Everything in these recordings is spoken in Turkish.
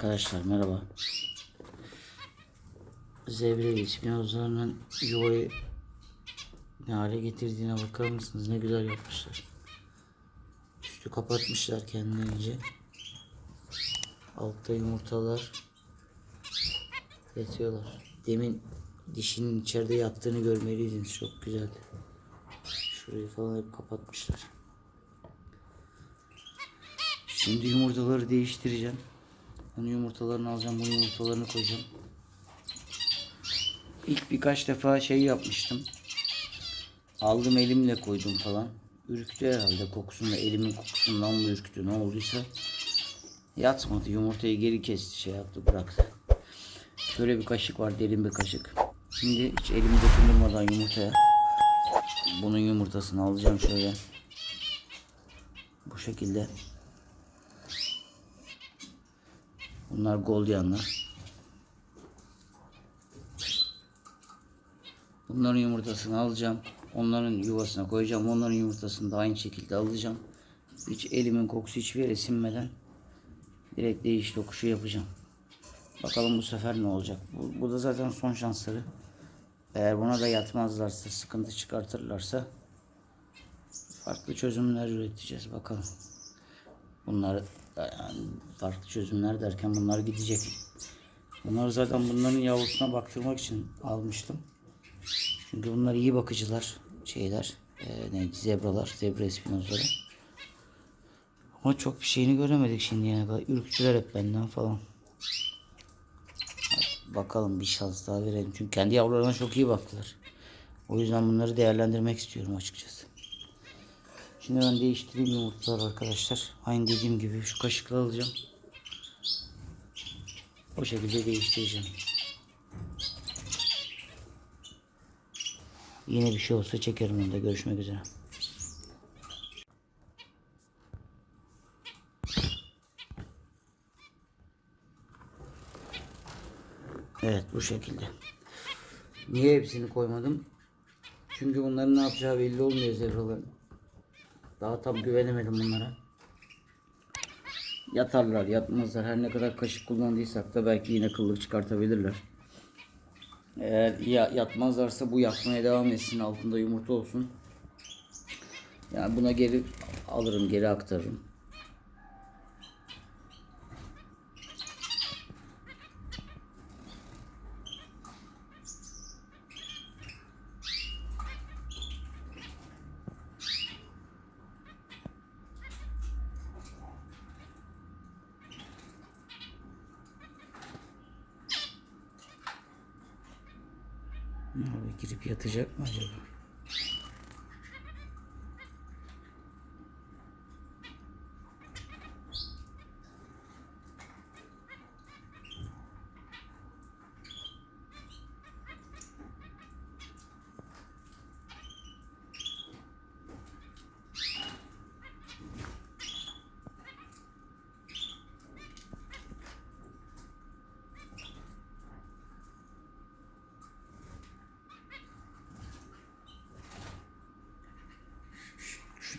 Arkadaşlar merhaba. Zebre ispinozlarının yuvayı ne hale getirdiğine bakar mısınız? Ne güzel yapmışlar. Üstü kapatmışlar kendilerince. Altta yumurtalar yatıyorlar. Demin dişinin içeride yattığını görmeliydiniz. Çok güzeldi. Şurayı falan hep kapatmışlar. Şimdi yumurtaları değiştireceğim. Onun yumurtalarını alacağım, bunun yumurtalarını koyacağım. İlk birkaç defa şey yapmıştım. Aldım elimle koydum falan. Ürktü herhalde kokusunda, elimin kokusundan mı ürktü ne olduysa. Yatmadı, yumurtayı geri kesti, şey yaptı, bıraktı. Şöyle bir kaşık var, derin bir kaşık. Şimdi hiç elimi dokundurmadan yumurtaya bunun yumurtasını alacağım şöyle. Bu şekilde. Bunlar goldiyanlar. Bunların yumurtasını alacağım. Onların yuvasına koyacağım. Onların yumurtasını da aynı şekilde alacağım. Hiç elimin kokusu hiçbir yere sinmeden direkt değiş tokuşu yapacağım. Bakalım bu sefer ne olacak. Bu, bu da zaten son şansları. Eğer buna da yatmazlarsa, sıkıntı çıkartırlarsa farklı çözümler üreteceğiz. Bakalım. Bunlar yani farklı çözümler derken bunlar gidecek. Bunları zaten bunların yavrusuna baktırmak için almıştım. Çünkü bunlar iyi bakıcılar. Şeyler. E, neydi? Zebralar. Zebra espinozları. Ama çok bir şeyini göremedik şimdiye kadar. Ürktüler hep benden falan. Bakalım bir şans daha verelim. Çünkü kendi yavrularına çok iyi baktılar. O yüzden bunları değerlendirmek istiyorum açıkçası. Şimdi ben değiştireyim yumurtalar arkadaşlar. Aynı dediğim gibi şu kaşıkla alacağım. O şekilde değiştireceğim. Yine bir şey olsa çekerim onu da. Görüşmek üzere. Evet bu şekilde. Niye hepsini koymadım? Çünkü bunların ne yapacağı belli olmuyor zebraların. Daha tam güvenemedim bunlara. Yatarlar, yatmazlar. Her ne kadar kaşık kullandıysak da belki yine kıllık çıkartabilirler. Eğer ya, yatmazlarsa bu yatmaya devam etsin. Altında yumurta olsun. Yani buna geri alırım, geri aktarırım. Abi girip yatacak mı acaba?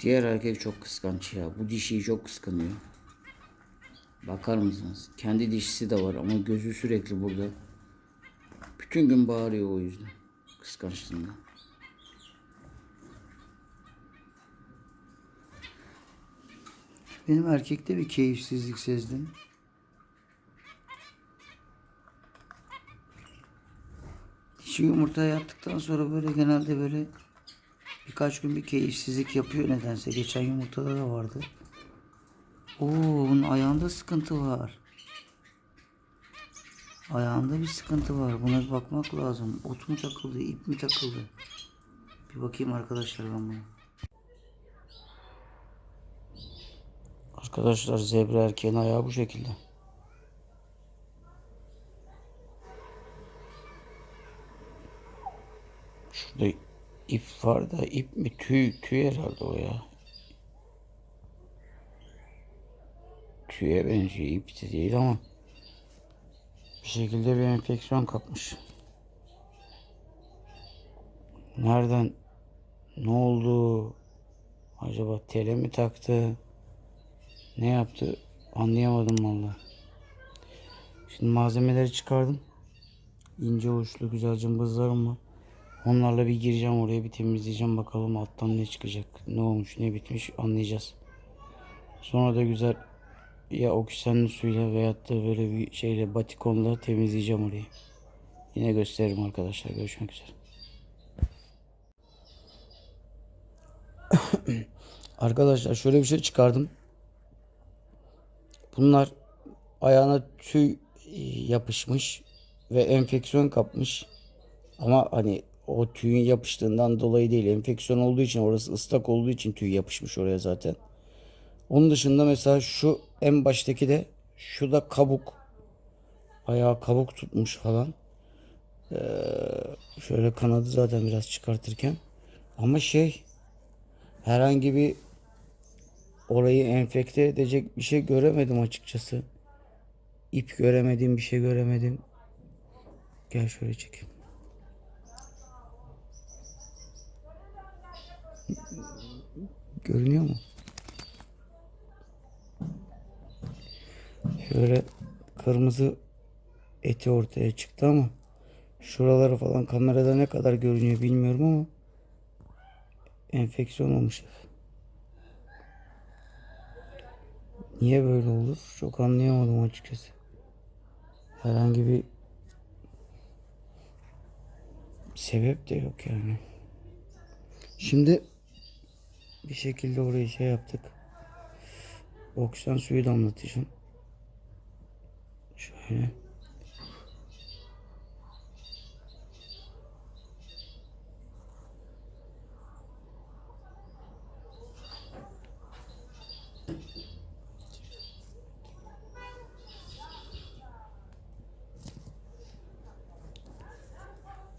Diğer erkek çok kıskanç ya. Bu dişiyi çok kıskanıyor. Bakar mısınız? Kendi dişisi de var ama gözü sürekli burada. Bütün gün bağırıyor o yüzden. Kıskançlığından. Benim erkekte bir keyifsizlik sezdim. Dişi yumurta yaptıktan sonra böyle genelde böyle birkaç gün bir keyifsizlik yapıyor nedense. Geçen yumurtada da vardı. Oo, bunun ayağında sıkıntı var. Ayağında bir sıkıntı var. Buna bir bakmak lazım. Ot mu takıldı, ip mi takıldı? Bir bakayım arkadaşlar ben buna. Arkadaşlar zebra erkeğin ayağı bu şekilde. Şurada ip var da ip mi tüy tüy herhalde o ya. Tüye benziyor ip de değil ama bir şekilde bir enfeksiyon kapmış. Nereden ne oldu? Acaba tele mi taktı? Ne yaptı? Anlayamadım vallahi. Şimdi malzemeleri çıkardım. İnce uçlu güzel cımbızlarım var. Onlarla bir gireceğim oraya bir temizleyeceğim bakalım alttan ne çıkacak. Ne olmuş ne bitmiş anlayacağız. Sonra da güzel ya oksijenli suyla veyahut da böyle bir şeyle batikonla temizleyeceğim orayı. Yine gösteririm arkadaşlar. Görüşmek üzere. arkadaşlar şöyle bir şey çıkardım. Bunlar ayağına tüy yapışmış ve enfeksiyon kapmış. Ama hani o tüyün yapıştığından dolayı değil. Enfeksiyon olduğu için orası ıslak olduğu için tüy yapışmış oraya zaten. Onun dışında mesela şu en baştaki de şu da kabuk. Ayağı kabuk tutmuş falan. Ee, şöyle kanadı zaten biraz çıkartırken. Ama şey herhangi bir orayı enfekte edecek bir şey göremedim açıkçası. İp göremedim, bir şey göremedim. Gel şöyle çekeyim. Görünüyor mu? Şöyle kırmızı eti ortaya çıktı ama şuraları falan kamerada ne kadar görünüyor bilmiyorum ama enfeksiyon olmuş. Niye böyle olur? Çok anlayamadım açıkçası. Herhangi bir sebep de yok yani. Şimdi bir şekilde orayı şey yaptık. Oksijen suyu damlatacağım. Şöyle.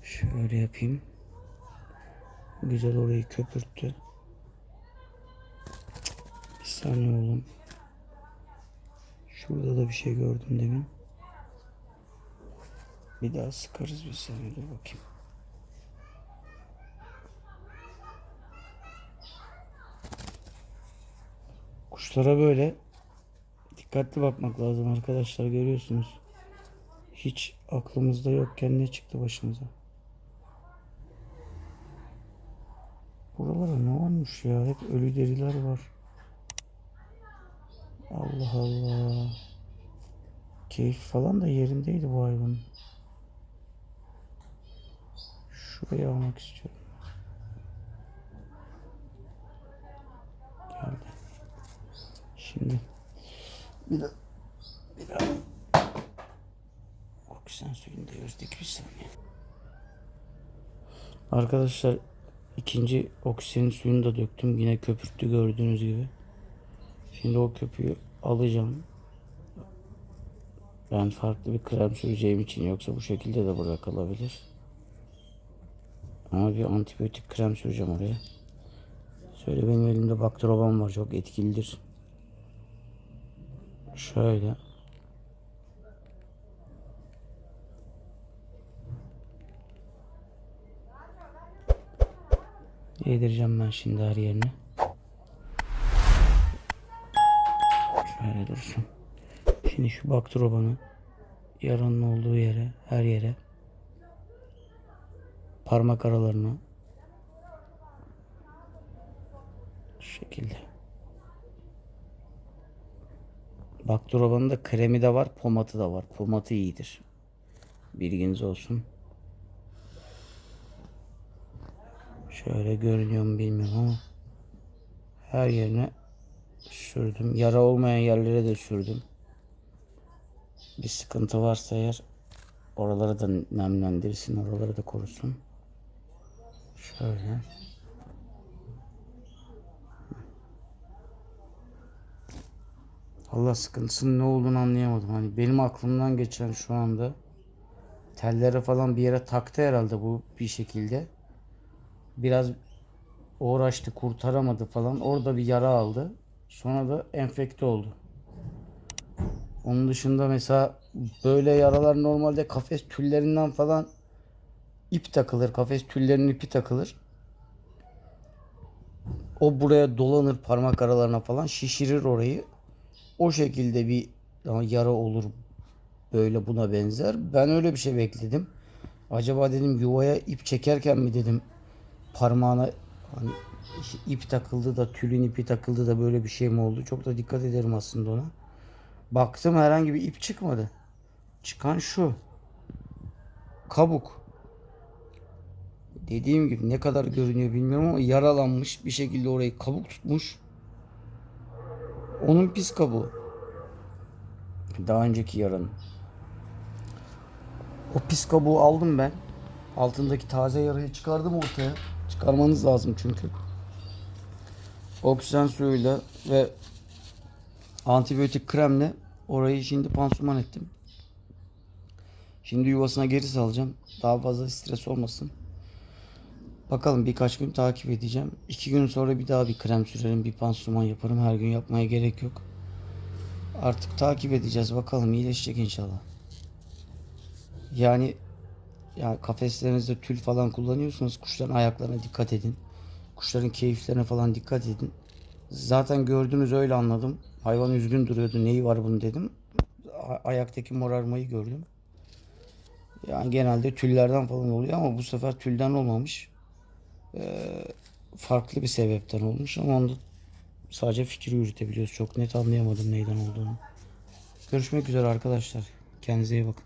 Şöyle yapayım. Güzel orayı köpürttü. Saniye oğlum. Şurada da bir şey gördüm demin. Bir daha sıkarız bir saniye dur bakayım. Kuşlara böyle dikkatli bakmak lazım arkadaşlar görüyorsunuz. Hiç aklımızda yokken ne çıktı başımıza. Buralara ne olmuş ya? Hep ölü deriler var. Allah Allah. Keyif falan da yerindeydi bu hayvanın. Şurayı almak istiyorum. Geldi. Şimdi bir daha bir daha oksijen suyunu devirdik bir saniye. Arkadaşlar ikinci oksijen suyunu da döktüm. Yine köpürttü gördüğünüz gibi. Şimdi o köpüğü alacağım. Ben farklı bir krem süreceğim için yoksa bu şekilde de burada kalabilir. Ama bir antibiyotik krem süreceğim oraya. Şöyle benim elimde baktroban var çok etkilidir. Şöyle. Yedireceğim ben şimdi her yerine. Şöyle dursun. Şimdi şu baktrobanı yaranın olduğu yere, her yere parmak aralarına şu şekilde. Baktrobanın da kremi de var, pomatı da var. Pomatı iyidir. Bilginiz olsun. Şöyle görünüyor mu bilmiyorum ama her yerine sürdüm. Yara olmayan yerlere de sürdüm. Bir sıkıntı varsa eğer oraları da nemlendirsin, oraları da korusun. Şöyle. Allah sıkıntısının ne olduğunu anlayamadım. Hani benim aklımdan geçen şu anda tellere falan bir yere taktı herhalde bu bir şekilde. Biraz uğraştı, kurtaramadı falan. Orada bir yara aldı. Sonra da enfekte oldu. Onun dışında mesela böyle yaralar normalde kafes tüllerinden falan ip takılır. Kafes tüllerinin ipi takılır. O buraya dolanır parmak aralarına falan şişirir orayı. O şekilde bir yara olur. böyle buna benzer. Ben öyle bir şey bekledim. Acaba dedim yuvaya ip çekerken mi dedim parmağına hani ip takıldı da tülün ipi takıldı da böyle bir şey mi oldu? Çok da dikkat ederim aslında ona. Baktım herhangi bir ip çıkmadı. Çıkan şu. Kabuk. Dediğim gibi ne kadar görünüyor bilmiyorum ama yaralanmış bir şekilde orayı kabuk tutmuş. Onun pis kabuğu. Daha önceki yaranın. O pis kabuğu aldım ben. Altındaki taze yarayı çıkardım ortaya. Çıkarmanız lazım çünkü. Oksijen suyuyla ve antibiyotik kremle orayı şimdi pansuman ettim. Şimdi yuvasına geri salacağım. Daha fazla stres olmasın. Bakalım birkaç gün takip edeceğim. İki gün sonra bir daha bir krem sürerim, bir pansuman yaparım. Her gün yapmaya gerek yok. Artık takip edeceğiz. Bakalım iyileşecek inşallah. Yani ya kafeslerinizde tül falan kullanıyorsanız kuşların ayaklarına dikkat edin. Kuşların keyiflerine falan dikkat edin. Zaten gördünüz öyle anladım. Hayvan üzgün duruyordu. Neyi var bunun dedim. Ayaktaki morarmayı gördüm. Yani genelde tüllerden falan oluyor ama bu sefer tülden olmamış. Ee, farklı bir sebepten olmuş ama onda sadece fikir yürütebiliyoruz. Çok net anlayamadım neyden olduğunu. Görüşmek üzere arkadaşlar. Kendinize iyi bakın.